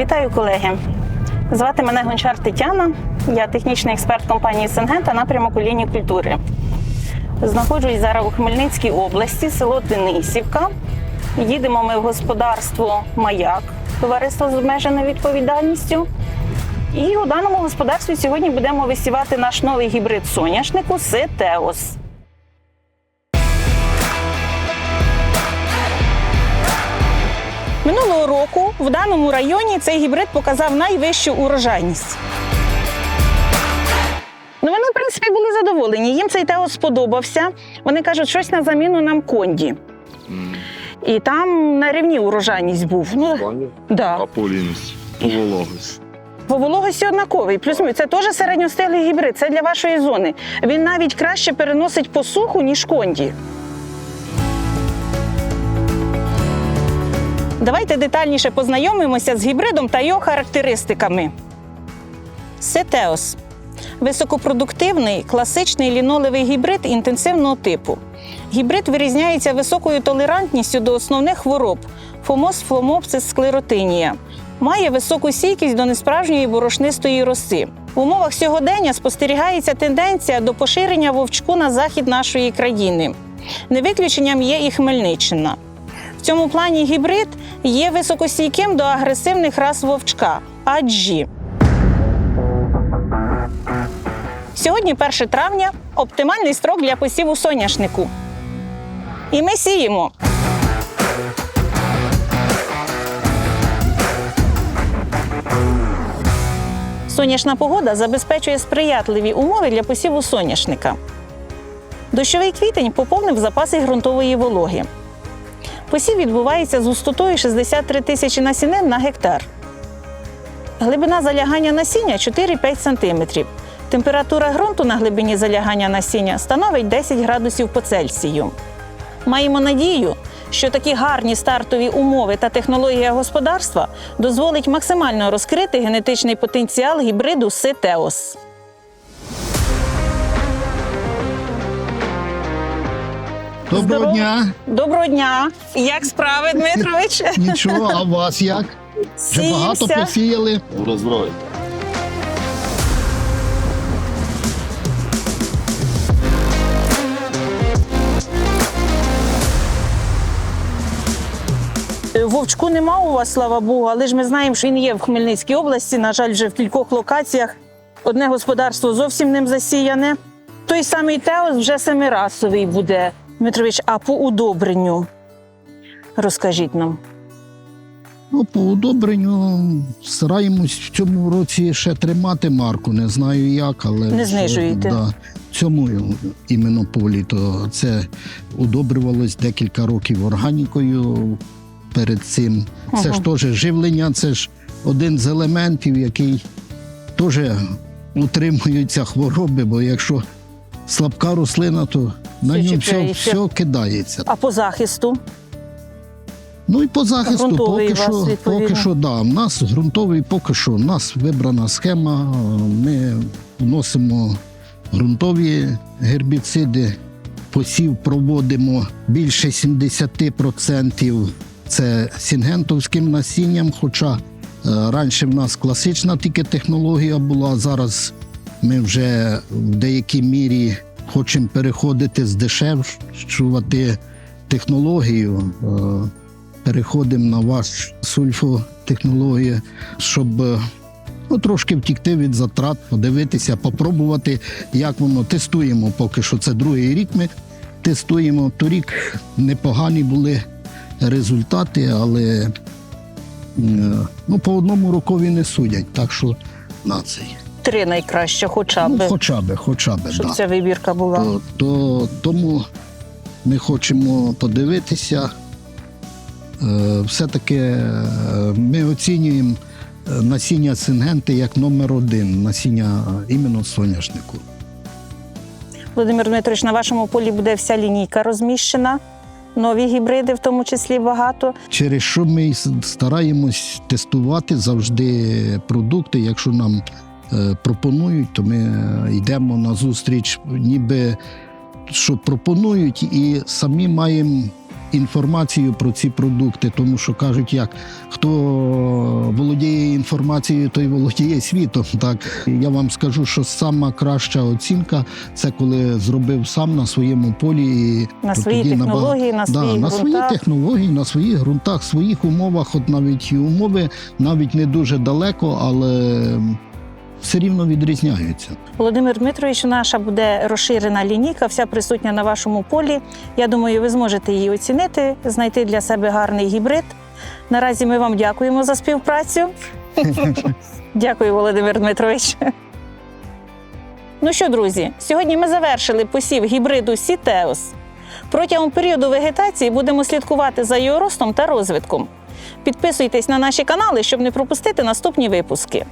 Вітаю, колеги. Звати мене Гончар Тетяна. Я технічний експерт компанії Сингента напрямок у лінії культури. Знаходжусь зараз у Хмельницькій області, село Денисівка. Їдемо ми в господарство Маяк, товариство з обмеженою відповідальністю. І у даному господарстві сьогодні будемо висівати наш новий гібрид соняшнику Сетеос. Року в даному районі цей гібрид показав найвищу урожайність. Ну, вони, в принципі, були задоволені. Їм цей теос сподобався. Вони кажуть, щось на заміну нам конді. І там на рівні урожайність був. Ну, да. А поліність, по. По вологості однаковий. Плюс це теж середньостиглий гібрид. Це для вашої зони. Він навіть краще переносить посуху, ніж конді. Давайте детальніше познайомимося з гібридом та його характеристиками. Сетеос високопродуктивний класичний лінолевий гібрид інтенсивного типу. Гібрид вирізняється високою толерантністю до основних хвороб фомоз фломопсис склеротинія. Має високу стійкість до несправжньої борошнистої роси. В умовах сьогодення спостерігається тенденція до поширення вовчку на захід нашої країни. Не виключенням є і Хмельниччина. Цьому плані гібрид є високостійким до агресивних рас вовчка аджі. Сьогодні 1 травня оптимальний строк для посіву соняшнику. І ми сіємо. Сонячна погода забезпечує сприятливі умови для посіву соняшника. Дощовий квітень поповнив запаси ґрунтової вологи. Посів відбувається з густотою 63 тисячі насінин на гектар. Глибина залягання насіння 4-5 см. Температура ґрунту на глибині залягання насіння становить 10 градусів по Цельсію. Маємо надію, що такі гарні стартові умови та технологія господарства дозволить максимально розкрити генетичний потенціал гібриду Ситеос. Доброго дня! Доброго дня! Як справи, Дмитрович? Нічого, а вас як? Вже багато Сіємося. посіяли. Розброй. Вовчку нема у вас, слава Богу, але ж ми знаємо, що він є в Хмельницькій області, на жаль, вже в кількох локаціях. Одне господарство зовсім ним засіяне. Той самий Теос вже семирасовий буде. Дмитрович, а по удобренню? Розкажіть нам. Ну, по удобренню стараємось в цьому році ще тримати марку. Не знаю як, але Не знижуєте? Да, в цьому іменно полі. То це удобрювалось декілька років органікою перед цим. Це Ага. ж теж живлення, це ж один з елементів, який теж утримуються хвороби, бо якщо слабка рослина, то на нього все, чіпляється. все кидається. А по захисту? Ну і по захисту Ґрунтовий поки у вас, що, відповідно. поки що, да. У нас ґрунтовий, поки що. У нас вибрана схема. Ми вносимо ґрунтові гербіциди. Посів проводимо більше 70% це сінгентовським насінням. Хоча е, раніше в нас класична тільки технологія була. Зараз ми вже в деякій мірі хочемо переходити здешевшувати технологію. Е, переходимо на ваш сульфотехнологію, щоб е, ну, трошки втікти від затрат, подивитися, попробувати, як воно тестуємо. Поки що це другий рік. Ми тестуємо. Торік непогані були результати, але е, ну, по одному рокові не судять. Так що на. Три найкраще, хоча б, Ну, хоча б, хоча б, щоб да. ця вибірка була. то, то тому ми хочемо подивитися. Е, Все-таки е, ми оцінюємо е, насіння сингенти як номер один, насіння іменно соняшнику. Володимир Дмитрович, на вашому полі буде вся лінійка розміщена. Нові гібриди, в тому числі багато. Через що ми стараємось тестувати завжди продукти. Якщо нам пропонують, то ми е, йдемо на зустріч, ніби що пропонують, і самі маємо інформацію про ці продукти, тому що кажуть, як хто володіє інформацією, той володіє світом. Так? Я вам скажу, що сама краща оцінка це коли зробив сам на своєму полі і На свої технології, на Да, на свої технології, на своїх ґрунтах, своїх умовах, от навіть і умови навіть не дуже далеко, але все рівно відрізняються. Володимир Дмитрович, наша буде розширена лінійка, вся присутня на вашому полі. Я думаю, ви зможете її оцінити, знайти для себе гарний гібрид. Наразі ми вам дякуємо за співпрацю. Дякую, Володимир Дмитрович. Ну що, друзі, сьогодні ми завершили посів гібриду Сітеос. Протягом періоду вегетації будемо слідкувати за його ростом та розвитком. Підписуйтесь на наші канали, щоб не пропустити наступні випуски.